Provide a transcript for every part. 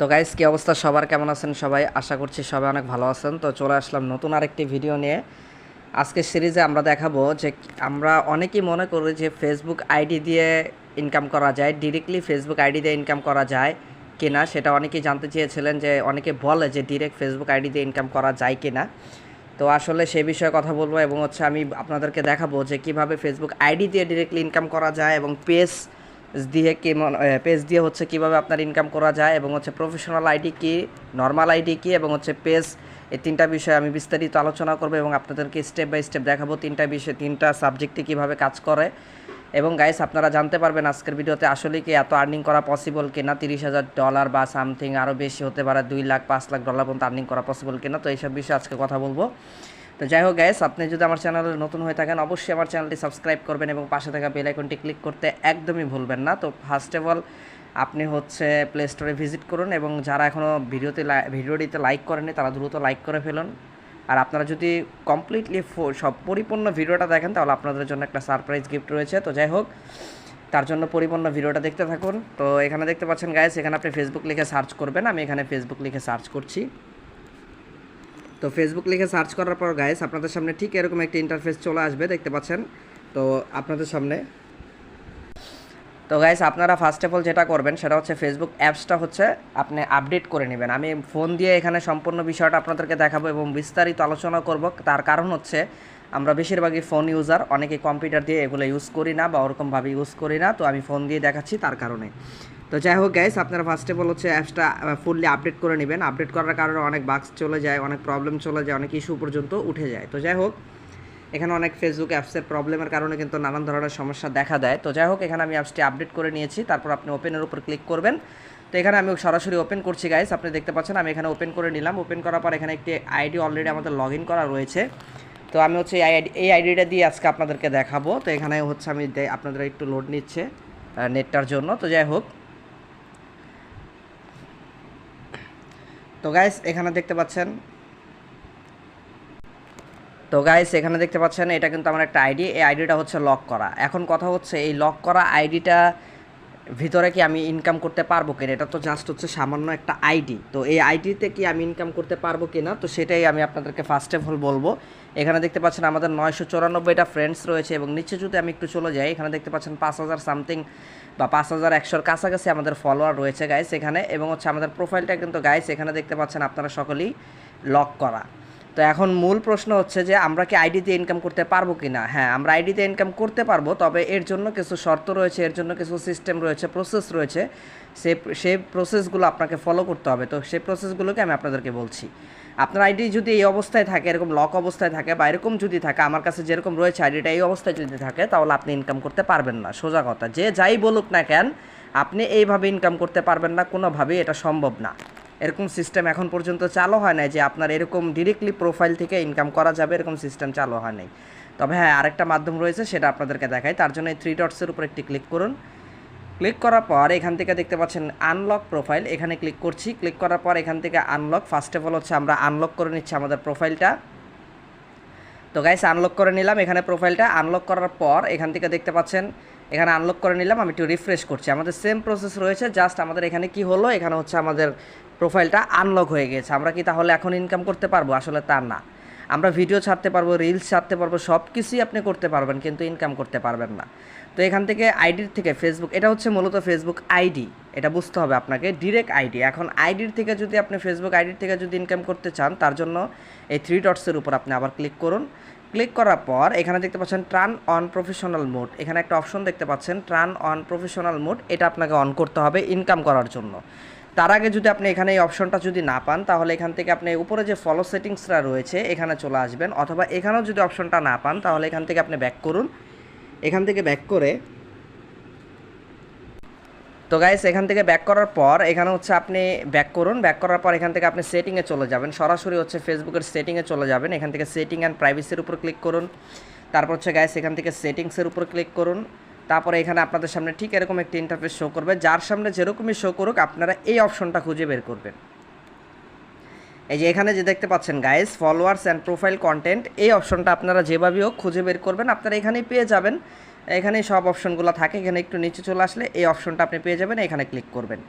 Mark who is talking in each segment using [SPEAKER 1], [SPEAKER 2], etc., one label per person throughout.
[SPEAKER 1] তো গাইস কি অবস্থা? সবার কেমন আছেন সবাই? আশা করছি সবাই অনেক ভালো আছেন। তো চলে আসলাম নতুন আরেকটি ভিডিও নিয়ে। আজকের সিরিজে আমরা দেখাবো যে আমরা অনেকেই মনে করি যে ফেসবুক আইডি দিয়ে ইনকাম করা যায় ডিরেক্টলি ফেসবুক আইডি দিয়ে ইনকাম করা যায় কিনা। সেটা অনেকেই জানতে চেয়েছিলেন যে অনেকে বলে যে ডিরেক্ট ফেসবুক আইডি দিয়ে ইনকাম করা যায় কিনা। তো আসলে সেই বিষয়ে কথা বলব এবং হচ্ছে আমি আপনাদেরকে দেখাবো যে কীভাবে ফেসবুক আইডি দিয়ে ডিরেক্টলি ইনকাম করা যায় এবং পেজ দিয়ে কি পেজ দিয়ে হচ্ছে কীভাবে আপনার ইনকাম করা যায় এবং হচ্ছে প্রফেশনাল আইডি কি নর্মাল আইডি কি এবং হচ্ছে পেজ এই তিনটা বিষয়ে আমি বিস্তারিত আলোচনা করব এবং আপনাদেরকে স্টেপ বাই স্টেপ দেখাবো তিনটা বিষয়ে, তিনটা সাবজেক্টে কীভাবে কাজ করে। এবং গাইস আপনারা জানতে পারবেন আজকের ভিডিওতে আসলে কি এত আর্নিং করা পসিবল কিনা, তিরিশ হাজার ডলার বা সামথিং আরও বেশি হতে পারে, দুই লাখ, পাঁচ লাখ ডলার পর্যন্ত আর্নিং করা পসিবল কিনা, তো এইসব বিষয়ে আজকে কথা বলব। তো যাই হোক গ্যাস আপনি যদি আমার চ্যানেলে নতুন হয়ে থাকেন, অবশ্যই আমার চ্যানেলটি সাবস্ক্রাইব করবেন এবং পাশে থাকা বেল আইকনটি ক্লিক করতে একদমই ভুলবেন না। তো ফার্স্ট অফ অল আপনি হচ্ছে প্লে স্টোরে ভিজিট করুন এবং যারা এখনও ভিডিওতে ভিডিওটিতে লাইক করেনি তারা দ্রুত লাইক করে ফেলুন। আর আপনারা যদি কমপ্লিটলি সব পরিপূর্ণ ভিডিওটা দেখেন, তাহলে আপনাদের জন্য একটা সারপ্রাইজ গিফট রয়েছে। তো যাই হোক, তার জন্য পরিপূর্ণ ভিডিওটা দেখতে থাকুন। তো এখানে দেখতে পাচ্ছেন গাইস এখানে আপনি ফেসবুক লিখে সার্চ করবেন। আমি এখানে ফেসবুক লিখে সার্চ করছি। তো ফেসবুক লিখে সার্চ করার পর গাইস আপনাদের সামনে ঠিক এরকম একটা ইন্টারফেস চলে আসবে, দেখতে পাচ্ছেন? তো আপনাদের সামনে। তো গাইস আপনারা ফার্স্ট অফ অল যেটা করবেন, সেটা হচ্ছে ফেসবুক অ্যাপসটা হচ্ছে আপনি আপডেট করে নেবেন। আমি ফোন দিয়ে এখানে সম্পূর্ণ বিষয়টা আপনাদেরকে দেখাবো এবং বিস্তারিত আলোচনা করব। তার কারণ হচ্ছে, আমরা বেশিরভাগই ফোন ইউজার অনেকে কম্পিউটার দিয়ে এগুলো ইউজ করি না বা ওরকমভাবে ইউজ করি না, তো আমি ফোন দিয়ে দেখাচ্ছি তার কারণে। তো যাই হোক গাইস আপনারা ফার্স্ট অফ অল হচ্ছে অ্যাপসটা ফুললি আপডেট করে নেবেন। আপডেট করার কারণে অনেক বাক্স চলে যায়, অনেক প্রবলেম চলে যায়, অনেক ইস্যু পর্যন্ত উঠে যায়। তো যাই হোক, এখানে অনেক ফেসবুক অ্যাপসের প্রবলেমের কারণে কিন্তু নানান ধরনের সমস্যা দেখা দেয়। তো যাই হোক, এখানে আমি অ্যাপসটি আপডেট করে নিয়েছি। তারপর আপনি ওপেনের উপর ক্লিক করবেন। তো এখানে আমি সরাসরি ওপেন করছি গাইস আপনি দেখতে পাচ্ছেন আমি এখানে ওপেন করে নিলাম। ওপেন করার পর এখানে একটি আইডি অলরেডি আমাদের লগ করা রয়েছে। তো আমি হচ্ছে এই আইডিটা দিয়ে আজকে আপনাদেরকে দেখাবো। তো এখানে হচ্ছে আমি আপনাদের একটু লোড নিচ্ছে নেটটার জন্য। তো যাই হোক তো গাইস এখানে দেখতে পাচ্ছেন। তো গাইস এখানে দেখতে পাচ্ছেন, এটা কিন্তু আমার একটা আইডি এই আইডিটা হচ্ছে লক করা। এখন কথা হচ্ছে, এই লক করা আইডিটা ভিতরে কি আমি ইনকাম করতে পারব কিনা? এটা তো জাস্ট হচ্ছে সামান্য একটা আইডি তো এই আইডিতে কি আমি ইনকাম করতে পারব কিনা? তো সেটাই আমি আপনাদেরকে ফার্স্ট অফ অল বলব। এখানে দেখতে পাচ্ছেন আমাদের নয়শো চুরানব্বইটা ফ্রেন্ডস রয়েছে এবং নিচে যদি আমি একটু চলে যাই, এখানে দেখতে পাচ্ছেন পাঁচ হাজার সামথিং বা পাঁচ হাজার একশোর কাছাকাছি আমাদের ফলোয়ার রয়েছে গাইস এখানে এবং হচ্ছে আমাদের প্রোফাইলটা কিন্তু গাইস এখানে দেখতে পাচ্ছেন আপনারা সকলেই লক করা। তো এখন মূল প্রশ্ন হচ্ছে যে আমরা কি আইডিতে ইনকাম করতে পারব কি না হ্যাঁ আমরা আইডিতে ইনকাম করতে পারব, তবে এর জন্য কিছু শর্ত রয়েছে, এর জন্য কিছু সিস্টেম রয়েছে প্রসেস রয়েছে। সে সেই প্রসেসগুলো আপনাকে ফলো করতে হবে। তো সেই প্রসেসগুলোকে আমি আপনাদেরকে বলছি। আপনার আইডি যদি এই অবস্থায় থাকে, এরকম লক অবস্থায় থাকে বা এরকম যদি থাকে, আমার কাছে যেরকম রয়েছে আইডিটা এই অবস্থায় যদি থাকে, তাহলে আপনি ইনকাম করতে পারবেন না। সোজা কথা, যে যাই বলুক না কেন, আপনি এইভাবে ইনকাম করতে পারবেন না, কোনোভাবেই এটা সম্ভব না। এরকম সিস্টেম এখন পর্যন্ত চালু হয় নাই যে আপনার এরকম ডিরেক্টলি প্রোফাইল থেকে ইনকাম করা যাবে, এরকম সিস্টেম চালু হয় নাই। তবে হ্যাঁ আরেকটা মাধ্যম রয়েছে, সেটা আপনাদেরকে দেখাই। তার জন্য এই থ্রি ডটসের উপর একটি ক্লিক করুন। ক্লিক করার পর এখান থেকে দেখতে পাচ্ছেন আনলক প্রোফাইল এখানে ক্লিক করছি। ক্লিক করার পর এখান থেকে আনলক ফার্স্ট অফ অল হচ্ছে আমরা আনলক করে নিচ্ছি আমাদের প্রোফাইলটা তো গাইস আনলক করে নিলাম এখানে প্রোফাইলটা আনলক করার পর এখান থেকে দেখতে পাচ্ছেন, এখানে আনলক করে নিলাম। আমি একটু রিফ্রেশ করছি। আমাদের সেম প্রসেস রয়েছে। জাস্ট আমাদের এখানে কি হলো? এখানে হচ্ছে আমাদের প্রোফাইলটা আনলক হয়ে গেছে। আমরা কি তাহলে এখন ইনকাম করতে পারব? আসলে তা না। আমরা ভিডিও ছাড়তে পারব রিলস ছাড়তে পারব সব কিছুই আপনি করতে পারবেন, কিন্তু ইনকাম করতে পারবেন না। তো এখান থেকে আইডির থেকে ফেসবুক এটা হচ্ছে মূলত ফেসবুক আইডি এটা বুঝতে হবে আপনাকে ডিরেক্ট আইডি এখন আইডির থেকে যদি আপনি ফেসবুক আইডির থেকে যদি ইনকাম করতে চান, তার জন্য এই থ্রি ডটসের উপর আপনি আবার ক্লিক করুন। ক্লিক করার পর এখানে দেখতে পাচ্ছেন ট্রান অন প্রফেশনাল মোড এখানে একটা অপশন দেখতে পাচ্ছেন ট্রান অন প্রফেশনাল মোড এটা আপনাকে অন করতে হবে ইনকাম করার জন্য। তার আগে যদি আপনি এখানে এই অপশনটা যদি না পান, তাহলে এখান থেকে আপনি উপরে যে ফলো সেটিংসটা রয়েছে, এখানে চলে আসবেন। অথবা এখানেও যদি অপশনটা না পান, তাহলে এখান থেকে আপনি ব্যাক করুন। এখান থেকে ব্যাক করে তো গাইস এখান থেকে ব্যাক করার পর, এখানে হচ্ছে আপনি ব্যাক করুন। ব্যাক করার পর এখান থেকে আপনি সেটিংয়ে চলে যাবেন। সরাসরি হচ্ছে ফেসবুকের সেটিংয়ে চলে যাবেন। এখান থেকে সেটিং অ্যান্ড প্রাইভেসির উপর ক্লিক করুন। তারপর হচ্ছে গাইস এখান থেকে সেটিংসের উপর ক্লিক করুন। তারপরে এখানে আপনাদের সামনে ঠিক এরকম একটি ইন্টারফেস শো করবে। যার সামনে যেরকমই শো করুক, আপনারা এই অপশনটা খুঁজে বের করবেন। এই যে এখানে যে দেখতে পাচ্ছেন guys followers and profile content এই অপশনটা আপনারা যেভাবেই হোক খুঁজে বের করবেন। আপনারা এখানেই পেয়ে যাবেন। এখানেই সব অপশনগুলো থাকে। এখানে একটু নিচে চলে আসলে এই অপশনটা আপনি পেয়ে যাবেন। এখানে ক্লিক করবেন।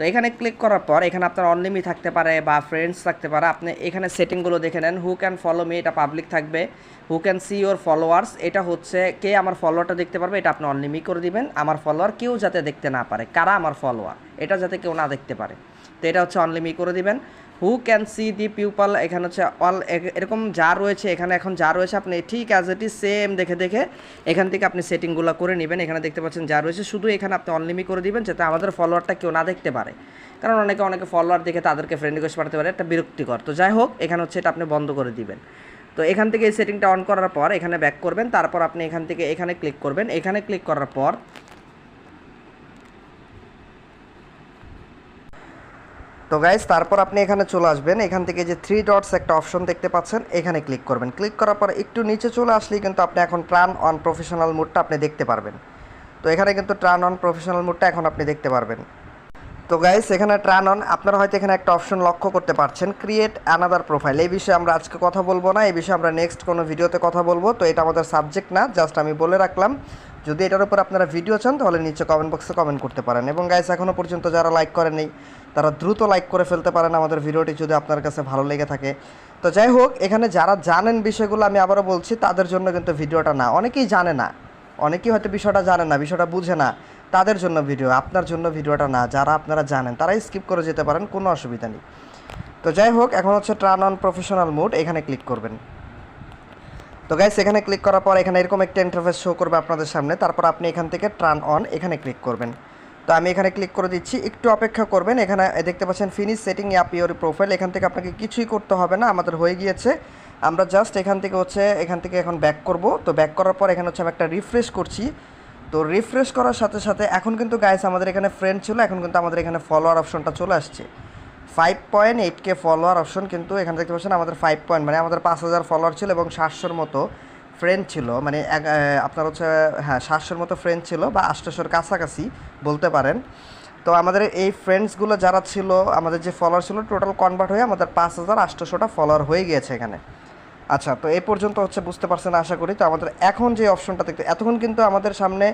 [SPEAKER 1] তো এখানে ক্লিক করার পর এখানে আপনার অনলিমি থাকতে পারে বা ফ্রেন্ডস থাকতে পারে। আপনি এখানে সেটিংগুলো দেখে নেন। হু ক্যান ফলো মি এটা পাবলিক থাকবে। Who can see your followers এটা হচ্ছে কে আমার ফলোয়ারটা দেখতে পারবে, এটা আপনি অনলিমি করে দিবেন। আমার ফলোয়ার কেউ যাতে দেখতে না পারে। কারা আমার ফলোয়ার এটা যাতে কেউ না দেখতে পারে। তো এটা হচ্ছে অনলিমি করে দিবেন। Who can see the people এখানে হচ্ছে অল এরকম যা রয়েছে, এখানে এখন যা রয়েছে, আপনি ঠিক অ্যাজ ইট ইজ সেম দেখে দেখে এখান থেকে আপনি সেটিংগুলো করে নেবেন। এখানে দেখতে পাচ্ছেন যা রয়েছে, শুধু এখানে আপনি অনলিমি করে দিবেন, যাতে আমাদের ফলোয়ারটা কেউ না দেখতে পারে। কারণ অনেকে অনেকে ফলোয়ার দেখে তাদেরকে ফ্রেন্ড রিকোয়েস্ট পাঠাতে পারে একটা বিরক্তিকর। তো যাই হোক, এখানে হচ্ছে এটা আপনি বন্ধ করে দিবেন। তো এখান থেকে এই সেটিংটা অন করার পর এখানে ব্যাক করবেন, তারপর আপনি এখান থেকে এখানে ক্লিক করবেন। এখানে ক্লিক করার পর তো গাইজ তারপর আপনি এখানে চলে আসবেন। এখান থেকে যে থ্রি ডটস একটা অপশন দেখতে পাচ্ছেন, এখানে ক্লিক করবেন। ক্লিক করার পর একটু নিচে চলে আসলেই কিন্তু আপনি এখন ট্রান অন প্রফেশনাল মোডটা আপনি দেখতে পারবেন। তো এখানে কিন্তু ট্রান অন প্রফেশনাল মোডটা এখন আপনি দেখতে পারবেন। তো গাইস এখানে ট্রান অন আপনারা হয়তো এখানে একটা অপশন লক্ষ্য করতে পারছেন ক্রিয়েট অ্যানাদার প্রোফাইল এই বিষয়ে আমরা আজকে কথা বলব না, এই বিষয়ে আমরা নেক্সট কোনো ভিডিওতে কথা বলব। তো এটা আমাদের সাবজেক্ট না জাস্ট আমি বলে রাখলাম। যদি এটার উপর আপনারা ভিডিও চান, তাহলে নিচে কমেন্ট বক্সে কমেন্ট করতে পারেন। এবং গাইস এখনও পর্যন্ত যারা লাইক করেনি তারা দ্রুত লাইক করে ফেলতে পারেন আমাদের ভিডিওটি যদি আপনার কাছে ভালো লেগে থাকে। তো যাই হোক, এখানে যারা জানেন বিষয়গুলো আমি আবারও বলছি, তাদের জন্য কিন্তু ভিডিওটা না। অনেকেই জানে না। অনেকেই হয়তো বিষয়টা জানে না, বিষয়টা বুঝে না। তাদের জন্য ভিডিও আপনার জন্য ভিডিওটা না। যারা আপনারা জানেন, তারাই স্কিপ করে যেতে পারেন, কোনো অসুবিধা নেই। তো যাই হোক, এখন হচ্ছে ট্রান অন প্রফেশনাল মুড এখানে ক্লিক করবেন। তো গাইস এখানে ক্লিক করার পর এখানে এরকম একটা ইন্টারফেস শো করবে আপনাদের সামনে। তারপর আপনি এখান থেকে ট্রান অন এখানে ক্লিক করবেন। তো আমি এখানে ক্লিক করে দিচ্ছি, একটু অপেক্ষা করবেন। এখানে দেখতে পাচ্ছেন finish setting up your profile এখান থেকে আপনাকে কিছুই করতে হবে না, আমাদের হয়ে গিয়েছে। আমরা জাস্ট এখান থেকে হচ্ছে, এখান থেকে এখন ব্যাক করব। তো ব্যাক করার পর এখানে হচ্ছে আমি একটা রিফ্রেশ করছি। তো রিফ্রেশ করার সাথে সাথে, এখন কিন্তু গাইস আমাদের এখানে ফ্রেন্ড ছিল, এখন কিন্তু আমাদের এখানে ফলোয়ার অপশনটা চলে আসছে। Five point eight K follower option কিন্তু এখানে দেখতে পাচ্ছেন আমাদের ফাইভ পয়েন্ট মানে আমাদের পাঁচ হাজার ফলোয়ার ছিল এবং সাতশোর মতো ফ্রেন্ড ছিল মানে আপনার হচ্ছে হ্যাঁ সাতশোর মতো ফ্রেন্ড ছিল বা আটশোশোর কাছাকাছি বলতে পারেন। তো আমাদের এই ফ্রেন্ডসগুলো যারা ছিল, আমাদের যে ফলোয়ার ছিল টোটাল কনভার্ট হয়ে আমাদের পাঁচ হাজার আটশোশোটা ফলোয়ার হয়ে গিয়েছে এখানে। আচ্ছা তো এ পর্যন্ত হচ্ছে বুঝতে পারছেন আশা করি। তো আমাদের এখন যে অপশনটা দেখতে এতক্ষণ কিন্তু আমাদের সামনে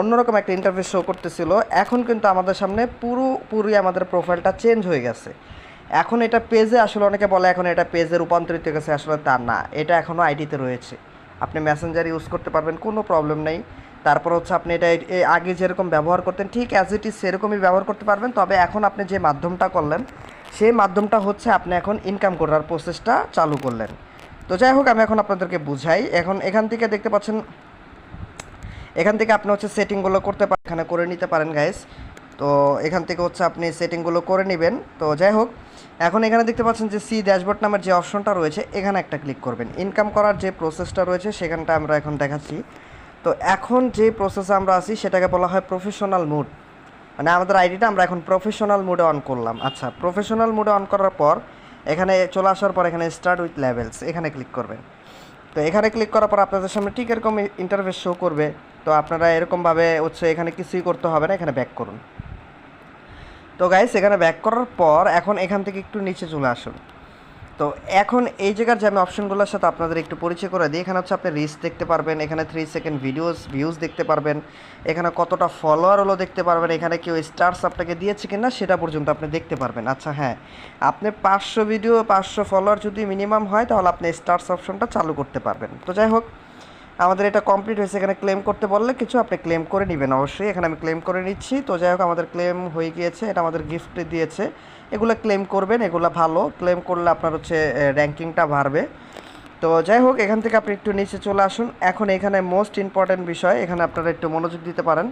[SPEAKER 1] অন্যরকম একটা ইন্টারফেস শো করতেছিল। এখন কিন্তু আমাদের সামনে পুরোপুরি আমাদের প্রোফাইলটা চেঞ্জ হয়ে গেছে। এখন এটা পেজে আসলে অনেকে বলে এখন এটা পেজে রূপান্তরিত হয়ে গেছে, আসলে তা না। এটা এখনও আইডিতে রয়েছে। আপনি মেসেঞ্জার ইউজ করতে পারবেন, কোনো প্রবলেম নেই। তারপর হচ্ছে আপনি এটা আগে যেরকম ব্যবহার করতেন, ঠিক অ্যাজ ইট ইজ সেরকমই ব্যবহার করতে পারবেন। তবে এখন আপনি যে মাধ্যমটা করলেন, সেই মাধ্যমটা হচ্ছে আপনি এখন ইনকাম করার প্রসেসটা চালু করলেন। তো যাই হোক, আমি এখন আপনাদেরকে বুঝাই। এখন এখান থেকে দেখতে পাচ্ছেন, এখান থেকে আপনি হচ্ছে সেটিংগুলো করতে পারেন এখানে করে নিতে পারেন গাইস তো এখান থেকে হচ্ছে আপনি সেটিংগুলো করে নেবেন। তো যাই হোক, এখন এখানে দেখতে পাচ্ছেন যে সি ড্যাশবোর্ড নামের যে অপশনটা রয়েছে, এখানে একটা ক্লিক করবেন। ইনকাম করার যে প্রসেসটা রয়েছে, সেখানটা আমরা এখন দেখাচ্ছি। তো এখন যে প্রসেসে আমরা আছি, সেটাকে বলা হয় প্রফেশনাল মুড মানে আমাদের আইডিটা আমরা এখন প্রফেশনাল মুডে অন করলাম। আচ্ছা প্রফেশনাল মুডে অন করার পর এখানে চলে আসার পর এখানে স্টার্ট উইথ লেভেলস এখানে ক্লিক করবেন। তো এখানে ক্লিক করার পর আপনাদের সামনে ঠিক এরকম ইন্টারফেস শো করবে। তো আপনারা এরকমভাবে হচ্ছে এখানে কিছুই করতে হবে না, এখানে ব্যাক করুন। তো গাইস এখানে ব্যাক করার পর এখন এখান থেকে একটু নিচে চলে আসুন। তো এখন এই জায়গার যে আমি অপশনগুলোর সাথে আপনাদের একটু পরিচয় করে দিই। এখানে হচ্ছে আপনি রিস্ক দেখতে পারবেন, এখানে থ্রি সেকেন্ড ভিডিওস ভিউজ দেখতে পারবেন, এখানে কতটা ফলোয়ার হলো দেখতে পারবেন, এখানে কেউ স্টার্স আপনাকে দিয়েছে কি না সেটা পর্যন্ত আপনি দেখতে পারবেন। আচ্ছা হ্যাঁ আপনি পাঁচশো ভিডিও পাঁচশো ফলোয়ার যদি মিনিমাম হয়, তাহলে আপনি স্টার্স অপশনটা চালু করতে পারবেন। তো যাই হোক, আমাদের এটা কমপ্লিট হয়েছে। এখানে ক্লেম করতে বললে কিছু আপনি ক্লেম করে নেবেন অবশ্যই। এখানে আমি ক্লেম করে নিচ্ছি। তো যাই হোক, আমাদের ক্লেম হয়ে গিয়েছে। এটা আমাদের গিফট দিয়েছে। এগুলো ক্লেম করবেন, এগুলো ভালো। ক্লেম করলে আপনার হচ্ছে র্যাঙ্কিংটা বাড়বে। তো যাই হোক, এখান থেকে আপনি একটু নিচে চলে আসুন। এখন এখানে মোস্ট ইম্পর্ট্যান্ট বিষয়, এখানে আপনারা একটু মনোযোগ দিতে পারেন।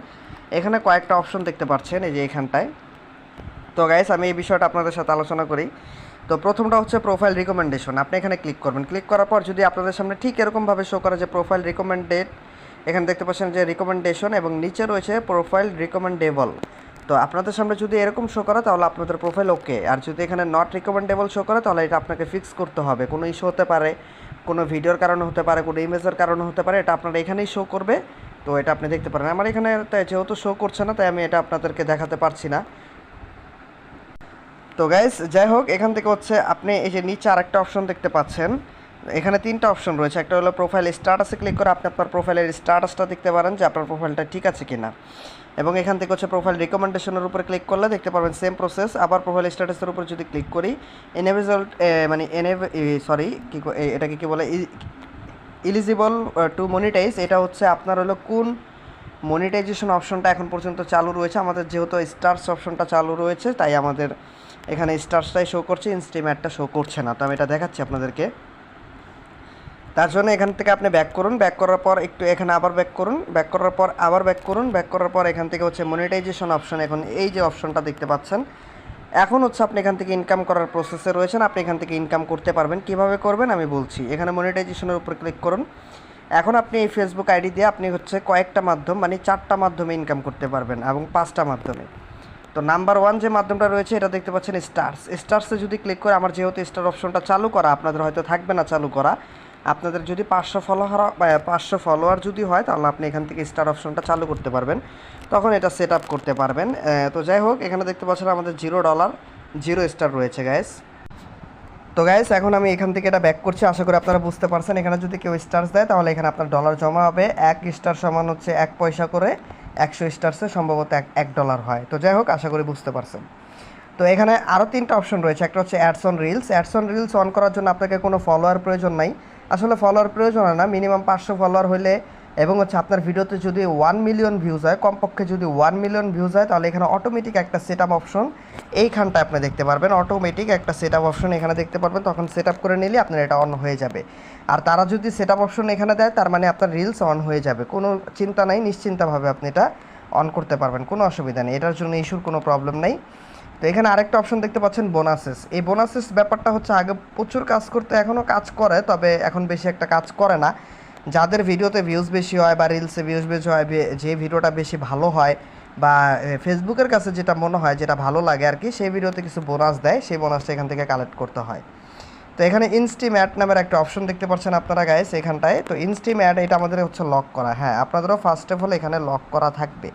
[SPEAKER 1] এখানে কয়েকটা অপশন দেখতে পাচ্ছেন, এই যে এখানটায়। তো গাইস আমি এই বিষয়টা আপনাদের সাথে আলোচনা করি। তো প্রথমটা হচ্ছে প্রোফাইল রিকমেন্ডেশন আপনি এখানে ক্লিক করবেন। ক্লিক করার পর যদি আপনাদের সামনে ঠিক এরকমভাবে শো করে যে প্রোফাইল রিকমেন্ডেড এখানে দেখতে পাচ্ছেন যে রিকমেন্ডেশন এবং নিচে রয়েছে প্রোফাইল রিকমেন্ডেবল তো আপনাদের সামনে যদি এরকম শো করে, তাহলে আপনাদের প্রোফাইল ওকে আর যদি এখানে নট রিকমেন্ডেবল শো করে, তাহলে এটা আপনাকে ফিক্স করতে হবে। কোনো ইস্যু হতে পারে, কোনো ভিডিওর কারণে হতে পারে, কোনো ইমেজের কারণে হতে পারে, এটা আপনারা এখানেই শো করবে। তো এটা আপনি দেখতে পারেন। আমার এখানে যেহেতু শো করছে না, তাই আমি এটা আপনাদেরকে দেখাতে পারছি না। তো গাইস যাই হোক, এখান থেকে হচ্ছে আপনি এই যে নিচে আরেকটা অপশন দেখতে পাচ্ছেন। এখানে তিনটা অপশন রয়েছে। একটা হলো প্রোফাইল স্ট্যাটাসে ক্লিক করে আপনি আপনার প্রোফাইলের স্ট্যাটাসটা দেখতে পারেন যে আপনার প্রোফাইলটা ঠিক আছে কিনা। এবং এখান থেকে হচ্ছে প্রোফাইল রিকমেন্ডেশনের উপরে ক্লিক করলে দেখতে পারবেন সেম প্রসেস আবার প্রোফাইল স্ট্যাটাসের উপর যদি ক্লিক করি এনেভিজল মানে এনে সরি কী এটাকে কী বলে ইলিজিবল টু মনিটাইজ এটা হচ্ছে আপনার হলো কোন মনিটাইজেশন অপশনটা এখন পর্যন্ত চালু রয়েছে, আমাদের যেহেতু স্টার্স অপশনটা চালু রয়েছে, তাই আমাদের এখানে স্টার্সটাই শো করছে ইনস্ট্রিম অ্যাডটা শো করছে না। তো আমি এটা দেখাচ্ছি আপনাদেরকে। তার জন্য এখান থেকে আপনি ব্যাক করুন। ব্যাক করার পর একটু এখানে আবার ব্যাক করুন। ব্যাক করার পর আবার ব্যাক করুন। ব্যাক করার পর এখান থেকে হচ্ছে মনিটাইজেশন অপশন এখন এই যে অপশনটা দেখতে পাচ্ছেন। এখন হচ্ছে আপনি এখান থেকে ইনকাম করার প্রসেসে রয়েছেন। আপনি এখান থেকে ইনকাম করতে পারবেন। কীভাবে করবেন আমি বলছি। এখানে মনিটাইজেশনের উপর ক্লিক করুন। এখন আপনি এই ফেসবুক আইডি দিয়ে আপনি হচ্ছে কয়েকটা মাধ্যম মানে চারটা মাধ্যমে ইনকাম করতে পারবেন এবং পাঁচটা মাধ্যমে। তো নাম্বার ওয়ান যে মাধ্যমটা রয়েছে, এটা দেখতে পাচ্ছেন স্টার্স স্টার্সে যদি ক্লিক করে, আমার যেহেতু স্টার অপশনটা চালু করা, আপনাদের হয়তো থাকবে না চালু করা আপনাদের যদি পাঁচশো ফলোয়ার পাঁচশো ফলোয়ার যদি হয়, তাহলে আপনি এখান থেকে স্টার অপশনটা চালু করতে পারবেন। তখন এটা সেট আপ করতে পারবেন। তো যাই হোক, এখানে দেখতে পাচ্ছেন আমাদের জিরো ডলার জিরো স্টার রয়েছে গ্যাস তো গাইস এখন আমি এখান থেকে এটা ব্যাক করছি। আশা করি আপনারা বুঝতে পারছেন। এখানে যদি কেউ স্টার্স দেয়, তাহলে এখানে আপনার ডলার জমা হবে। এক স্টার সমান হচ্ছে এক পয়সা করে একশো স্টার্সে সম্ভবত এক এক ডলার হয়। তো যাই হোক, আশা করি বুঝতে পারছেন। তো এখানে আরও তিনটা অপশন রয়েছে। একটা হচ্ছে ads on reels ads on reels on করার জন্য আপনাকে কোনো ফলোয়ার প্রয়োজন নাই। আসলে ফলোয়ার প্রয়োজন হয় না। মিনিমাম পাঁচশো ফলোয়ার হলে এবং হচ্ছে আপনার ভিডিওতে যদি ওয়ান মিলিয়ন ভিউজ হয়, কমপক্ষে যদি ওয়ান মিলিয়ন ভিউজ হয়, তাহলে এখানে অটোমেটিক একটা সেট আপ অপশন এইখানটা আপনি দেখতে পারবেন। অটোমেটিক একটা সেট আপ অপশন এখানে দেখতে পারবেন। তখন সেট আপ করে নিলে আপনার এটা অন হয়ে যাবে। আর তারা যদি সেট আপ অপশন এখানে দেয়, তার মানে আপনার রিলস অন হয়ে যাবে। কোনো চিন্তা নাই। নিশ্চিন্তভাবে আপনি এটা অন করতে পারবেন। কোনো অসুবিধা নেই। এটার জন্য ইস্যুর কোনো প্রবলেম নেই। তো এখানে আরেকটা অপশন দেখতে পাচ্ছেন বোনাসেস এই বোনাসেস ব্যাপারটা হচ্ছে, আগে প্রচুর কাজ করতে এখনও কাজ করে, তবে এখন বেশি একটা কাজ করে না। যাদের ভিডিওতে ভিউজ বেশি হয় বা রিলসে ভিউজ বেশি হয় যে ভিডিওটা বেশি ভালো হয় বা ফেসবুকের কাছে যেটা মনে হয় যেটা ভালো লাগে আর কি, সেই ভিডিওতে কিছু বোনাস দেয়, সেই বোনাসটা এখান থেকে কালেক্ট করতে হয়। তো এখানে ইনস্টিম অ্যাড নামের একটা অপশন দেখতে পাচ্ছেন আপনারা গাইস এখানটায়। তো ইনস্টিম অ্যাড এটা আমাদের হচ্ছে লক করা। হ্যাঁ আপনাদেরও ফার্স্ট অফ অল এখানে লক করা থাকবে।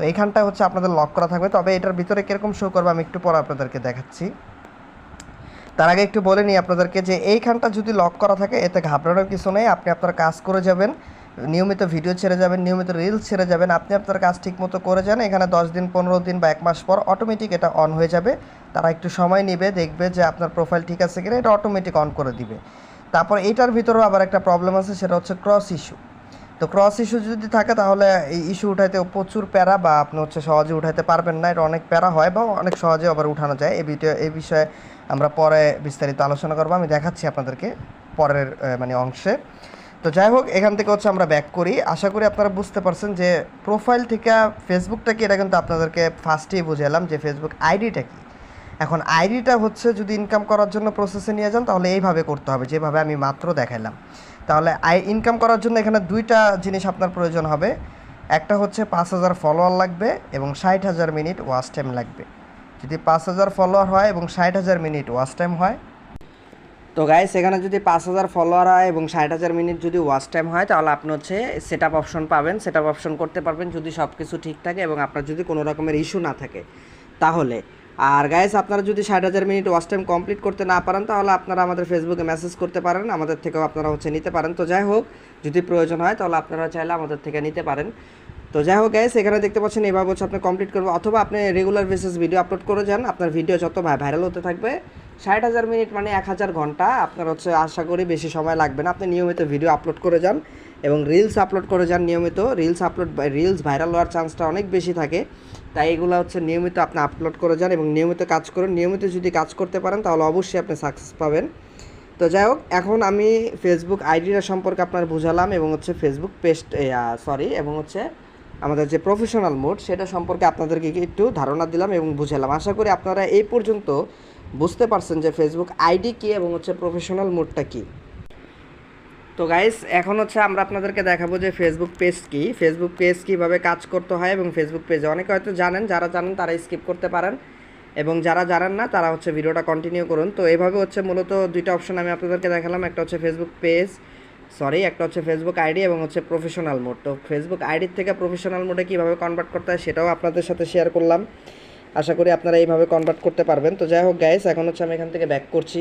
[SPEAKER 1] তো এইখানটা হচ্ছে আপনাদের লক করা থাকবে। তবে এটার ভিতরে কীরকম শো করবে আমি একটু পরে আপনাদেরকে দেখাচ্ছি। তার আগে একটু বলে নিই আপনাদেরকে যে এইখানটা যদি লক করা থাকে, এতে ঘাবড়ানোর কিছু নেই। আপনি আপনার কাজ করে যাবেন, নিয়মিত ভিডিও ছেড়ে যাবেন, নিয়মিত রিলস ছেড়ে যাবেন। আপনি আপনার কাজ ঠিকমতো করে যান, এখানে দশ দিন, পনেরো দিন বা এক মাস পর অটোমেটিক এটা অন হয়ে যাবে। তারা একটু সময় নেবে, দেখবে যে আপনার প্রোফাইল ঠিক আছে কিনা, এটা অটোমেটিক অন করে দিবে। তারপর এটার ভিতরেও আবার একটা প্রবলেম আছে, সেটা হচ্ছে ক্রস ইস্যু তো ক্রস ইস্যু যদি থাকে তাহলে এই ইস্যু উঠাইতে প্রচুর প্যারা বা আপনি হচ্ছে সহজে উঠাইতে পারবেন না। এটা অনেক প্যারা হয় বা অনেক সহজে আবার উঠানো যায়। এই ভিডিও, এই বিষয়ে আমরা পরে বিস্তারিত আলোচনা করব। আমি দেখাচ্ছি আপনাদেরকে পরের মানে অংশে। তো যাই হোক, এখান থেকে হচ্ছে আমরা ব্যাক করি। আশা করি আপনারা বুঝতে পারছেন যে প্রোফাইল থেকে ফেসবুকটা কি, এটা কিন্তু আপনাদেরকে ফার্স্টেই বুঝালাম যে ফেসবুক আইডিটা কি। এখন আইডিটা হচ্ছে যদি ইনকাম করার জন্য প্রসেসে নিয়ে যান, তাহলে এইভাবে করতে হবে, যেভাবে আমি মাত্র দেখাইলাম। তাহলে আই ইনকাম করার জন্য এখানে দুইটা জিনিস আপনার প্রয়োজন হবে। একটা হচ্ছে পাঁচ হাজার ফলোয়ার লাগবে এবং ষাট হাজার মিনিট ওয়াচ টাইম লাগবে। যদি পাঁচ হাজার ফলোয়ার হয় এবং ষাট হাজার মিনিট ওয়াচ টাইম হয়। তো গাইস এখানে যদি পাঁচ হাজার ফলোয়ার হয় এবং ষাট হাজার মিনিট যদি ওয়াচ টাইম হয়, তাহলে আপনি হচ্ছে সেট আপ অপশন পাবেন। সেট আপ অপশন করতে পারবেন যদি সব কিছু ঠিক থাকে এবং আপনার যদি কোনো রকমের ইস্যু না থাকে। তাহলে আর গাইস আপনারা যদি ষাট হাজার মিনিট ওয়াচ টাইম কমপ্লিট করতে না পারেন, তাহলে আপনারা আমাদের ফেসবুকে মেসেজ করতে পারেন, আমাদের থেকেও আপনারা হচ্ছে নিতে পারেন। তো যাই হোক, যদি প্রয়োজন হয়, তাহলে আপনারা চাইলে আমাদের থেকে নিতে পারেন। তো যাই হোক গাইস এখানে দেখতে পাচ্ছেন, এভাবে হচ্ছে আপনি কমপ্লিট করব। অথবা আপনি রেগুলার বেসিস ভিডিও আপলোড করে যান, আপনার ভিডিও যত ভাইরাল হতে থাকবে, ষাট হাজার মিনিট মানে এক হাজার ঘণ্টা আপনার হচ্ছে আশা করি বেশি সময় লাগবে না। আপনি নিয়মিত ভিডিও আপলোড করে যান। এবং রিলস আপলোড করে যান নিয়মিত। রিলস আপলোড রিলস ভাইরাল হওয়ার চান্সটা অনেক বেশি থাকে। তাই এগুলো হচ্ছে নিয়মিত আপনি আপলোড করে যান এবং নিয়মিত কাজ করুন। নিয়মিত যদি কাজ করতে পারেন, তাহলে অবশ্যই আপনি সাকসেস পাবেন। তো যাই হোক, এখন আমি ফেসবুক আইডিটা সম্পর্কে আপনার বুঝালাম এবং হচ্ছে ফেসবুক পেস্ট সরি এবং হচ্ছে আমাদের যে প্রফেশনাল মোড সেটা সম্পর্কে আপনাদেরকে একটু ধারণা দিলাম এবং বুঝালাম। আশা করি আপনারা এই পর্যন্ত বুঝতে পারছেন যে ফেসবুক আইডি কী এবং হচ্ছে প্রফেশনাল মোডটা কী। তো গাইস এখন হচ্ছে আমরা আপনাদেরকে দেখাবো যে ফেসবুক পেজ কি। ফেসবুক পেজ কীভাবে কাজ করতে হয় এবং ফেসবুক পেজে অনেকে হয়তো জানেন, যারা জানেন তারা স্কিপ করতে পারেন এবং যারা জানেন না তারা হচ্ছে ভিডিওটা কন্টিনিউ করুন। তো এইভাবে হচ্ছে মূলত দুইটা অপশন আমি আপনাদেরকে দেখালাম, একটা হচ্ছে ফেসবুক পেজ সরি একটা হচ্ছে ফেসবুক আইডি এবং হচ্ছে প্রফেশনাল মোড তো ফেসবুক আইডির থেকে প্রফেশনাল মোডে কীভাবে কনভার্ট করতে হয় সেটাও আপনাদের সাথে শেয়ার করলাম। আশা করি আপনারা এইভাবে কনভার্ট করতে পারবেন। তো যাই হোক গাইস এখন হচ্ছে আমি এখান থেকে ব্যাক করছি।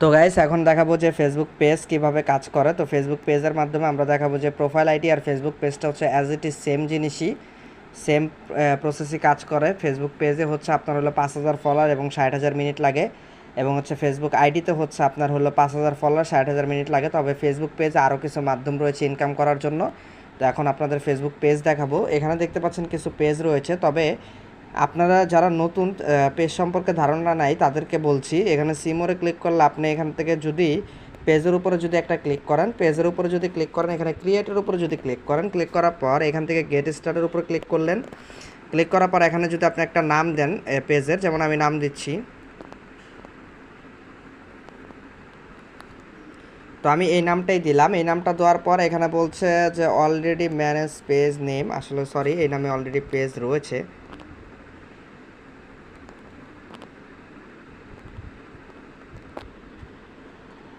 [SPEAKER 1] তো গাইস এখন দেখাবো যে ফেসবুক পেজ কীভাবে কাজ করে। তো ফেসবুক পেজের মাধ্যমে আমরা দেখাবো যে প্রোফাইল আইডি আর ফেসবুক পেজটা হচ্ছে অ্যাজ ইট ইজ সেম জিনিসই সেম প্রসেসই কাজ করে। ফেসবুক পেজে হচ্ছে আপনার হলো পাঁচ হাজার ফলোয়ার এবং ষাট হাজার মিনিট লাগে এবং হচ্ছে ফেসবুক আইডিতে হচ্ছে আপনার হলো পাঁচ হাজার ফলোয়ার ষাট হাজার মিনিট লাগে। তবে ফেসবুক পেজে আরও কিছু মাধ্যম রয়েছে ইনকাম করার জন্য। তো এখন আপনাদের ফেসবুক পেজ দেখাবো। এখানে দেখতে পাচ্ছেন কিছু পেজ রয়েছে। তবে আপনারা যারা নতুন পেজ সম্পর্কে ধারণা নাই, তাদেরকে বলছি, এখানে সিমোরে ক্লিক করলে আপনি এখান থেকে যদি পেজের উপরে যদি একটা ক্লিক করেন, পেজের উপরে যদি ক্লিক করেন, এখানে ক্রিয়েটের উপরে যদি ক্লিক করেন, ক্লিক করার পর এখান থেকে গেট স্টার্টের উপরে ক্লিক করলেন। ক্লিক করার পর এখানে যদি আপনি একটা নাম দেন পেজের, যেমন আমি নাম দিচ্ছি। তো আমি এই নামটাই দিলাম। এই নামটা দেওয়ার পর এখানে বলছে যে অলরেডি ম্যানেজ পেজ নেম আসলে সরি এই নামে অলরেডি পেজ রয়েছে।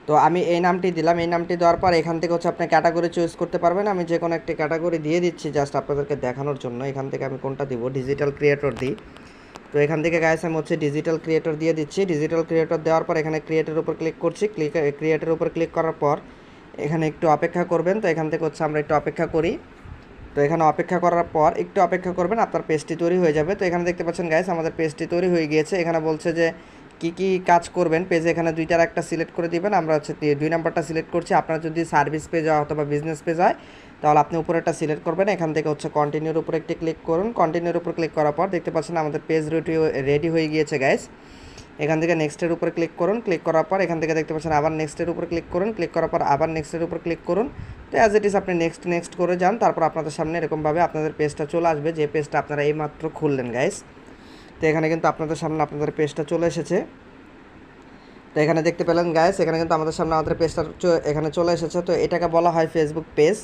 [SPEAKER 1] তো আমি এই নামটি দিলাম, এই নামটি দেওয়ার পর এখান থেকে হচ্ছে আপনি ক্যাটাগরি চুজ করতে পারবেন। আমি যে কোনো একটি ক্যাটাগরি দিয়ে দিচ্ছি জাস্ট আপনাদেরকে দেখানোর জন্য। এখান থেকে আমি কোনটা দিব? ডিজিটাল ক্রিয়েটর দিই। তো এখান থেকে গাইস আমি হচ্ছে ডিজিটাল ক্রিয়েটর দিয়ে দিচ্ছি। ডিজিটাল ক্রিয়েটর দেওয়ার পর এখানে ক্রিয়েটের উপর ক্লিক করছি। ক্লিক ক্রিয়েটের উপর ক্লিক করার পর এখানে একটু অপেক্ষা করবেন। তো এখান থেকে হচ্ছে আমরা একটু অপেক্ষা করি। তো এখানে অপেক্ষা করার পর একটু অপেক্ষা করবেন, আপনার পেজটি তৈরি হয়ে যাবে। তো এখানে দেখতে পাচ্ছেন গাইস আমাদের পেজটি তৈরি হয়ে গিয়েছে। এখানে বলছে যে কি কি কাজ করবেন? পেজে এখানে দুইটার একটা সিলেক্ট করে দিবেন। আমরা হচ্ছে দুই নাম্বারটা সিলেক্ট করছি। আপনার যদি সার্ভিস পেজ হয় অথবা বিজনেস পেজ হয়, তাহলে আপনি উপরেরটা সিলেক্ট করবেন। এখান থেকে হচ্ছে কন্টিনিউর উপরে একটি ক্লিক করুন। কন্টিনিউর উপর ক্লিক করার পর দেখতে পাচ্ছেন আমাদের পেজ রেডি রেডি হয়ে গিয়েছে গাইস এখান থেকে নেক্সটের উপরে ক্লিক করুন। ক্লিক করার পর এখান থেকে দেখতে পাচ্ছেন আবার নেক্সটের উপরে ক্লিক করুন। ক্লিক করার পর আবার নেক্সটের উপর ক্লিক করুন। তো অ্যাজ ইট ইজ আপনি নেক্সট নেক্সট করে যান। তারপর আপনাদের সামনে এরকমভাবে আপনাদের পেজটা চলে আসবে। যে পেজটা আপনারা এইমাত্র খুললেন গাইস তো এখানে কিন্তু আপনাদের সামনে আপনাদের পেজটা চলে এসেছে। তো এখানে দেখতে পেলেন গাইস এখানে কিন্তু আমাদের সামনে আমাদের পেজটা এখানে চলে এসেছে। তো এটাকে বলা হয় ফেসবুক পেজ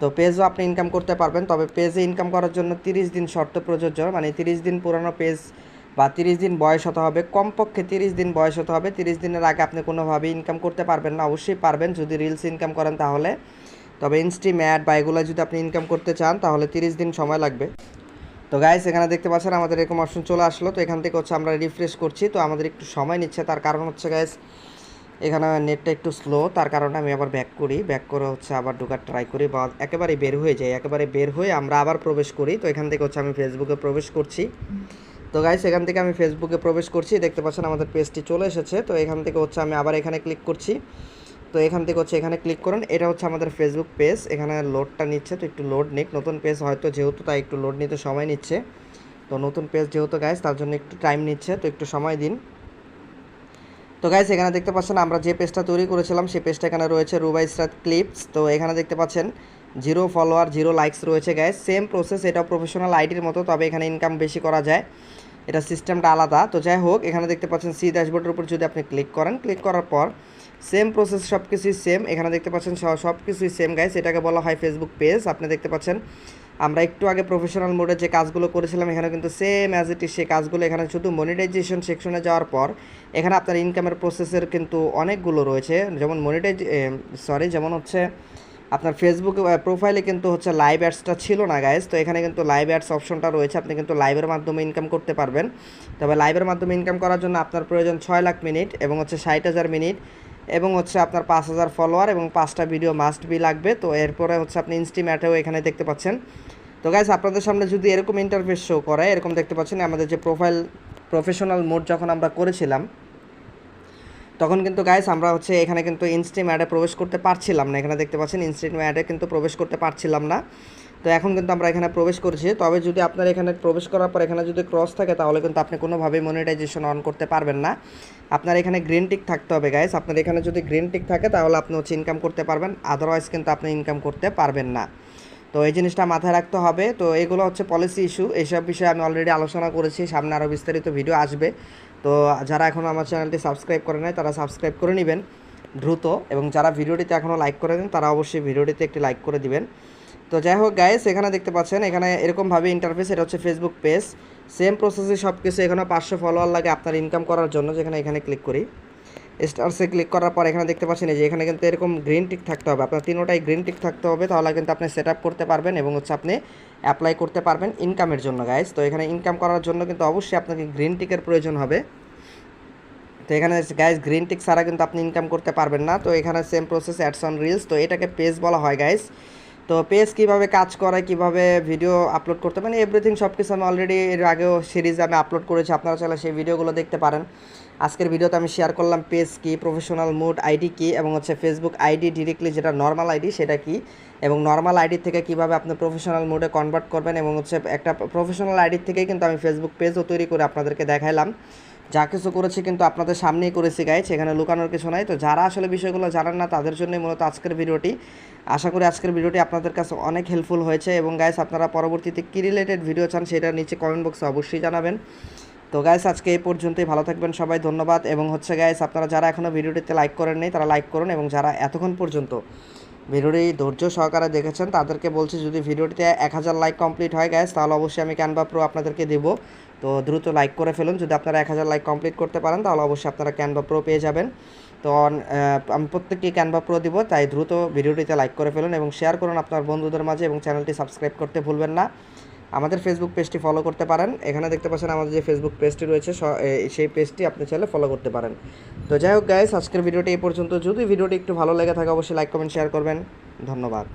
[SPEAKER 1] তো পেজও আপনি ইনকাম করতে পারবেন, তবে পেজে ইনকাম করার জন্য তিরিশ দিন শর্ত প্রযোজ্য। মানে তিরিশ দিন পুরানো পেজ বা তিরিশ দিন বয়স হতে হবে। কমপক্ষে তিরিশ দিন বয়স হতে হবে। তিরিশ দিনের আগে আপনি কোনোভাবেই ইনকাম করতে পারবেন না। অবশ্যই পারবেন যদি রিলস ইনকাম করেন তাহলে। তবে ইনস্ট্রিম অ্যাড বা এগুলো যদি আপনি ইনকাম করতে চান, তাহলে তিরিশ দিন সময় লাগবে। তো গাইস এখানে দেখতে পাচ্ছেন আমাদের এরকম অপশন চলে আসলো। তো এখান থেকে হচ্ছে আমরা রিফ্রেশ করছি। তো আমাদের একটু সময় নিচ্ছে। তার কারণ হচ্ছে গাইস এখানে নেটটা একটু স্লো তার কারণে আমি আবার ব্যাক করি। ব্যাক করে হচ্ছে আবার ঢোকার ট্রাই করি বা একেবারে বের হয়ে যাই। একেবারে বের হয়ে আমরা আবার প্রবেশ করি। তো এখান থেকে হচ্ছে আমি ফেসবুকে প্রবেশ করছি। তো গাইস এখান থেকে আমি ফেসবুকে প্রবেশ করছি। দেখতে পাচ্ছেন আমাদের পেজটি চলে এসেছে। তো এখান থেকে হচ্ছে আমি আবার এখানে ক্লিক করছি। তো এখান থেকে হচ্ছে এখানে ক্লিক করুন। এটা হচ্ছে আমাদের ফেসবুক পেজ এখানে লোডটা নিচ্ছে, তো একটু লোড নিক। নতুন পেজ হয়তো যেহেতু তাই একটু লোড নিতে সময় নিচ্ছে। তো নতুন পেজ যেহেতু গাইস তার জন্য একটু টাইম নিচ্ছে, তো একটু সময় দিন। তো গাইস এখানে দেখতে পাচ্ছেন আমরা যে পেজটা তৈরি করেছিলাম, সেই পেজটা এখানে রয়েছে রুবাই স্টার ক্লিপস তো এখানে দেখতে পাচ্ছেন জিরো ফলোয়ার জিরো লাইকস রয়েছে গাইস সেম প্রসেস এটাও প্রফেশনাল আইডির মতো, তবে এখানে ইনকাম বেশি করা যায়। এটা সিস্টেমটা আলাদা। তো যাই হোক, এখানে দেখতে পাচ্ছেন সি ড্যাশবোর্ডের উপর যদি আপনি ক্লিক করেন ক্লিক করার পর সেম প্রসেস সব কিছুই সেম এখানে দেখতে পাচ্ছেন সব কিছুই সেম গাইস এটাকে বলা হয় ফেসবুক পেজ আপনি দেখতে পাচ্ছেন, আমরা একটু আগে প্রফেশনাল মোডে যে কাজগুলো করেছিলাম এখানে কিন্তু সেম অ্যাজ ইট ইজ সেই কাজগুলো এখানে শুধু মনিটাইজেশন সেকশনে যাওয়ার পর, এখানে আপনার ইনকামের প্রসেসের কিন্তু অনেকগুলো রয়েছে। যেমন মনিটাইজ সরি যেমন হচ্ছে আপনার ফেসবুক প্রোফাইলে কিন্তু হচ্ছে লাইভ অ্যাডসটা ছিল না গাইজ তো এখানে কিন্তু লাইভ অ্যাডস অপশনটা রয়েছে। আপনি কিন্তু লাইভের মাধ্যমে ইনকাম করতে পারবেন। তবে লাইভের মাধ্যমে ইনকাম করার জন্য আপনার প্রয়োজন ছয় লাখ মিনিট এবং হচ্ছে ষাট হাজার মিনিট এবং হচ্ছে আপনার পাঁচ হাজার ফলোয়ার এবং পাঁচটা ভিডিও মাস্ট বি লাগবে। তো এরপরে হচ্ছে আপনি ইনস্টিম্যাটেও এখানে দেখতে পাচ্ছেন। তো গাইজ আপনাদের সামনে যদি এরকম ইন্টারফেস শো করে, এরকম দেখতে পাচ্ছেন আমাদের যে প্রোফাইল প্রফেশনাল মোড যখন আমরা করেছিলাম, তখন কিন্তু গাইস আমরা হচ্ছে এখানে কিন্তু ইনস্টিম অ্যাডে প্রবেশ করতে পারছিলাম না। এখানে দেখতে পাচ্ছেন ইনস্টিম অ্যাডে কিন্তু প্রবেশ করতে পারছিলাম না। তো এখন কিন্তু আমরা এখানে প্রবেশ করেছি। তবে যদি আপনার এখানে প্রবেশ করার পর এখানে যদি ক্রস থাকে, তাহলে কিন্তু আপনি কোনোভাবেই মনিটাইজেশন অন করতে পারবেন না। আপনার এখানে গ্রিন টিক থাকতে হবে গাইস আপনার এখানে যদি গ্রিন টিক থাকে, তাহলে আপনি হচ্ছে ইনকাম করতে পারবেন। আদারওয়াইজ কিন্তু আপনি ইনকাম করতে পারবেন না। তো এই জিনিসটা মাথায় রাখতে হবে। তো এগুলো হচ্ছে পলিসি ইস্যু এইসব বিষয়ে আমি অলরেডি আলোচনা করেছি। সামনে আরও বিস্তারিত ভিডিও আসবে। তো যারা এখনও আমার চ্যানেলটি সাবস্ক্রাইব করে নেয় তারা সাবস্ক্রাইব করে নেবেন দ্রুত। এবং যারা ভিডিওটিতে এখনও লাইক করে দেন তারা অবশ্যই ভিডিওটিতে একটি লাইক করে দিবেন। তো যাই হোক গাইস এখানে দেখতে পাচ্ছেন, এখানে এরকমভাবে ইন্টারফেস এটা হচ্ছে ফেসবুক পেজ সেম প্রসেসে সব কিছু এখানে পাঁচশো ফলোয়ার লাগে আপনার ইনকাম করার জন্য, যেখানে এখানে ক্লিক করি। স্টারসে ক্লিক করার পর এখানে দেখতে পাচ্ছেন যে এখানে কিন্তু এরকম গ্রিন টিক থাকতে হবে। আপনার তিনোটাই গ্রিন টিক থাকতে হবে, তাহলে কিন্তু আপনি সেট করতে পারবেন এবং হচ্ছে আপনি অ্যাপ্লাই করতে পারবেন ইনকামের জন্য গাইস তো এখানে ইনকাম করার জন্য কিন্তু অবশ্যই আপনাকে গ্রিন টিকের প্রয়োজন হবে। তো এখানে গাইজ গ্রিন টিক ছাড়া কিন্তু আপনি ইনকাম করতে পারবেন না। তো এখানে same process ads on reels তো এটাকে পেজ বলা হয় গাইজ তো পেজ কীভাবে কাজ করে, কীভাবে ভিডিও আপলোড করতে মানে এভরিথিং সব কিছু আমি অলরেডি এর আগেও সিরিজ আমি আপলোড করেছি, আপনারা চাইলে সেই ভিডিওগুলো দেখতে পারেন। আজকের ভিডিওতে আমি শেয়ার করলাম পেজ কি প্রফেশনাল মুড আইডি কি, এবং হচ্ছে ফেসবুক আইডি ডিরেক্টলি যেটা নর্মাল আইডি সেটা কি, এবং নর্মাল আইডি থেকে কীভাবে আপনি প্রফেশনাল মুডে কনভার্ট করবেন, এবং হচ্ছে একটা প্রফেশনাল আইডি থেকেই কিন্তু আমি ফেসবুক পেজও তৈরি করে আপনাদেরকে দেখাইলাম। যা কিছু করেছি কিন্তু আপনাদের সামনেই করেছি গাইছে এখানে লুকানোর কিছু নাই। তো যারা আসলে বিষয়গুলো জানেন না, তাদের জন্যই মূলত আজকের ভিডিওটি। আশা করি আজকের ভিডিওটি আপনাদের কাছে অনেক হেল্পফুল হয়েছে এবং গাইস আপনারা পরবর্তীতে কী রিলেটেড ভিডিও চান সেটা নিচে কমেন্ট বক্সে অবশ্যই জানাবেন। তো গাইস আজকে এই পর্যন্তই। ভালো থাকবেন সবাই, ধন্যবাদ। এবং হচ্ছে গাইস আপনারা যারা এখনও ভিডিওটিতে লাইক করেন তারা লাইক করুন এবং যারা এতক্ষণ পর্যন্ত ভিডিওটি ধৈর্য সহকারে দেখেছেন, তাদেরকে বলছি, যদি ভিডিওটিতে এক হাজার লাইক কমপ্লিট হয় গ্যাস তাহলে অবশ্যই আমি ক্যানভা প্রো আপনাদেরকে দেবো। তো দ্রুত লাইক করে ফেলুন। যদি আপনারা এক হাজার লাইক কমপ্লিট করতে পারেন, তাহলে অবশ্যই আপনারা ক্যানভা প্রো পেয়ে যাবেন। তো আমি প্রত্যেকটি ক্যানভা প্রো দিব, তাই দ্রুত ভিডিওটিতে লাইক করে ফেলুন এবং শেয়ার করুন আপনার বন্ধুদের মাঝে এবং চ্যানেলটি সাবস্ক্রাইব করতে ভুলবেন না। আমাদের ফেসবুক পেজটি ফলো করতে পারেন। এখানে দেখতে পাচ্ছেন আমাদের যে ফেসবুক পেজটি রয়েছে সেই পেজটি আপনি চাইলে ফলো করতে পারেন। তো যাই হোক গাইস আজকের ভিডিওটি এই পর্যন্ত। যদি ভিডিওটি একটু ভালো লেগে থাকে, অবশ্যই লাইক কমেন্ট শেয়ার করবেন। ধন্যবাদ।